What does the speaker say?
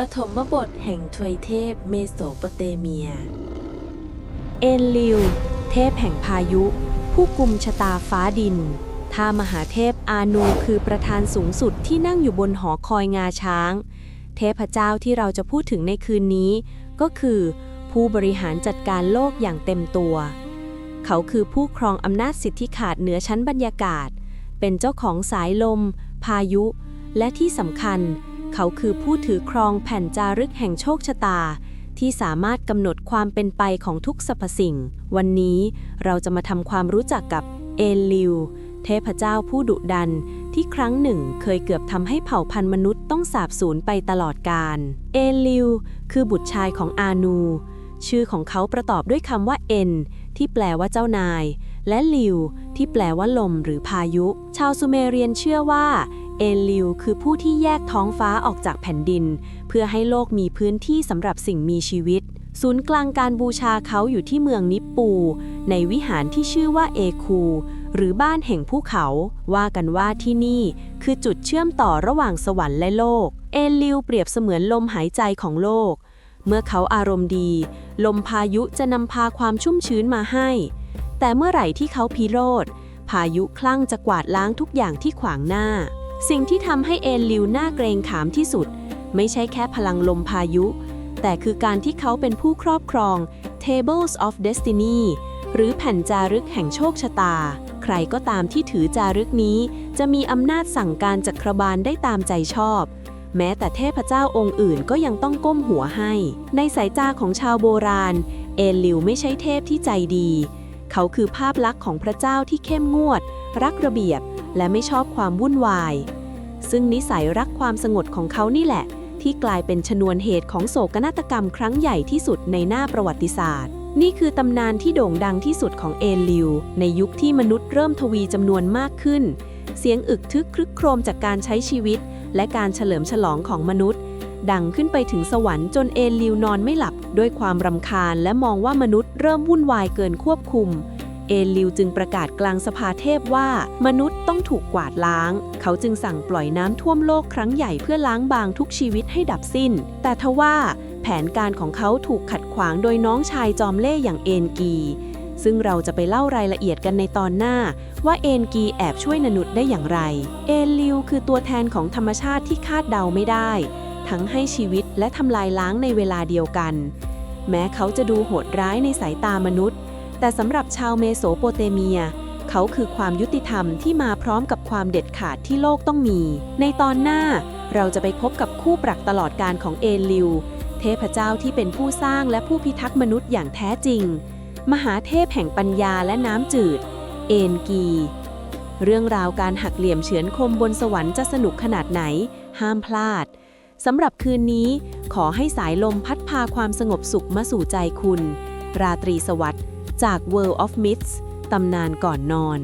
ปฐมบทแห่งทวยเทพเมโสโปเตเมีย เอนลิว เทพแห่งพายุ ผู้กุมชะตาฟ้าดินท้ามหาเทพอานูคือประธานสูงสุดที่นั่งอยู่บนหอคอยงาช้าง เทพเจ้าที่เราจะพูดถึงในคืนนี้ ก็คือ ผู้บริหารจัดการโลกอย่างเต็มตัว เขาคือผู้ครองอำนาจสิทธิขาดเหนือชั้นบรรยากาศ เป็นเจ้าของสายลม พายุ และที่สำคัญ เขาคือผู้ถือครองแผ่นจารึกแห่งโชคชะตา ที่สามารถกำหนดความเป็นไปของทุกสรรพสิ่ง วันนี้เราจะมาทำความรู้จักกับเอลิว เทพเจ้าผู้ดุดัน ที่ครั้งหนึ่งเคยเกือบทำให้เผ่าพันธุ์มนุษย์ต้องสาบสูญไปตลอดกาลเอลลิว คือบุตรชายของอานู ชื่อของเขาประกอบด้วยคำว่าเอ็นที่แปลว่าเจ้านาย และลิว ที่แปลว่าลมหรือพายุ ชาวซูเมเรียนเชื่อว่า เอลิวคือผู้ที่แยกท้องฟ้าออกจากแผ่นดิน เพื่อให้โลกมีพื้นที่สำหรับสิ่งมีชีวิต ศูนย์กลางการบูชาเขาอยู่ที่เมืองนิปปู ในวิหารที่ชื่อว่าเอคู หรือบ้านแห่งภูเขา ว่ากันว่าที่นี่คือจุดเชื่อมต่อระหว่างสวรรค์และโลก เอลลิวเปรียบเสมือนลมหายใจของโลก เมื่อเขาอารมณ์ดี ลมพายุจะนำพาความชุ่มชื้นมาให้ แต่เมื่อไหร่ที่เขาพิโรธพายุคลั่งจะกวาดล้างทุกอย่างที่ขวางหน้า สิ่งที่ทำให้เอลลิวน่าเกรงขามที่สุด ไม่ใช่แค่พลังลมพายุ แต่คือการที่เขาเป็นผู้ครอบครอง Tables of Destiny หรือแผ่นจารึกแห่งโชคชะตา ใครก็ตามที่ถือจารึกนี้ จะมีอำนาจสั่งการจักรบาลได้ตามใจชอบ แม้แต่เทพเจ้าองค์อื่นก็ยังต้องก้มหัวให้ ในสายตาของชาวโบราณ เอลิวไม่ใช่เทพที่ใจดี เขาคือภาพลักษณ์ของพระเจ้าที่เข้มงวด รักระเบียบ และไม่ชอบความวุ่นวาย ซึ่งนิสัยรักความสงบของเขานี่แหละ ที่กลายเป็นชนวนเหตุของโศกนาฏกรรมครั้งใหญ่ที่สุดในหน้าประวัติศาสตร์ นี่คือตำนานที่โด่งดังที่สุดของเอลลิว ในยุคที่มนุษย์เริ่มทวีจำนวนมากขึ้น เสียงอึกทึกครึกโครมจากการใช้ชีวิต และการเฉลิมฉลองของมนุษย์ ดังขึ้นไปถึงสวรรค์จนเอลลิวนอนไม่หลับ ด้วยความรำคาญและมองว่ามนุษย์เริ่มวุ่นวายเกินควบคุม เอลลิวจึงประกาศกลางสภาเทพว่า มนุษย์ต้องถูกกวาดล้าง เขาจึงสั่งปล่อยน้ำท่วมโลกครั้งใหญ่เพื่อล้างบางทุกชีวิตให้ดับสิ้น แต่ทว่าแผนการของเขาถูกขัดขวางโดยน้องชายจอมเล่ห์อย่างเอนกี ซึ่งเราจะไปเล่ารายละเอียดกันในตอนหน้า ว่าเอนกีแอบช่วยนนุษย์ได้อย่างไร เอลลิวคือตัวแทนของธรรมชาติที่คาดเดาไม่ได้ ทั้งให้ชีวิตและทำลายล้างในเวลาเดียวกัน แม้เขาจะดูโหดร้ายในสายตามนุษย์ แต่สำหรับชาวเมโสโปเตเมีย เขาคือความยุติธรรมที่มาพร้อมกับความเด็ดขาดที่โลกต้องมี ในตอนหน้าเราจะไปพบกับคู่ปรักตลอดการของเอลิว เทพเจ้าที่เป็นผู้สร้างและผู้พิทักษ์มนุษย์อย่างแท้จริง มหาเทพแห่งปัญญาและน้ำจืด เอนกี เรื่องราวการหักเหลี่ยมเฉือนคมบนสวรรค์จะสนุกขนาดไหน ห้ามพลาดสำหรับคืนนี้ ขอให้สายลมพัดพาความสงบสุขมาสู่ใจคุณ ราตรีสวัสดิ์ จาก World of Myths ตำนานก่อนนอน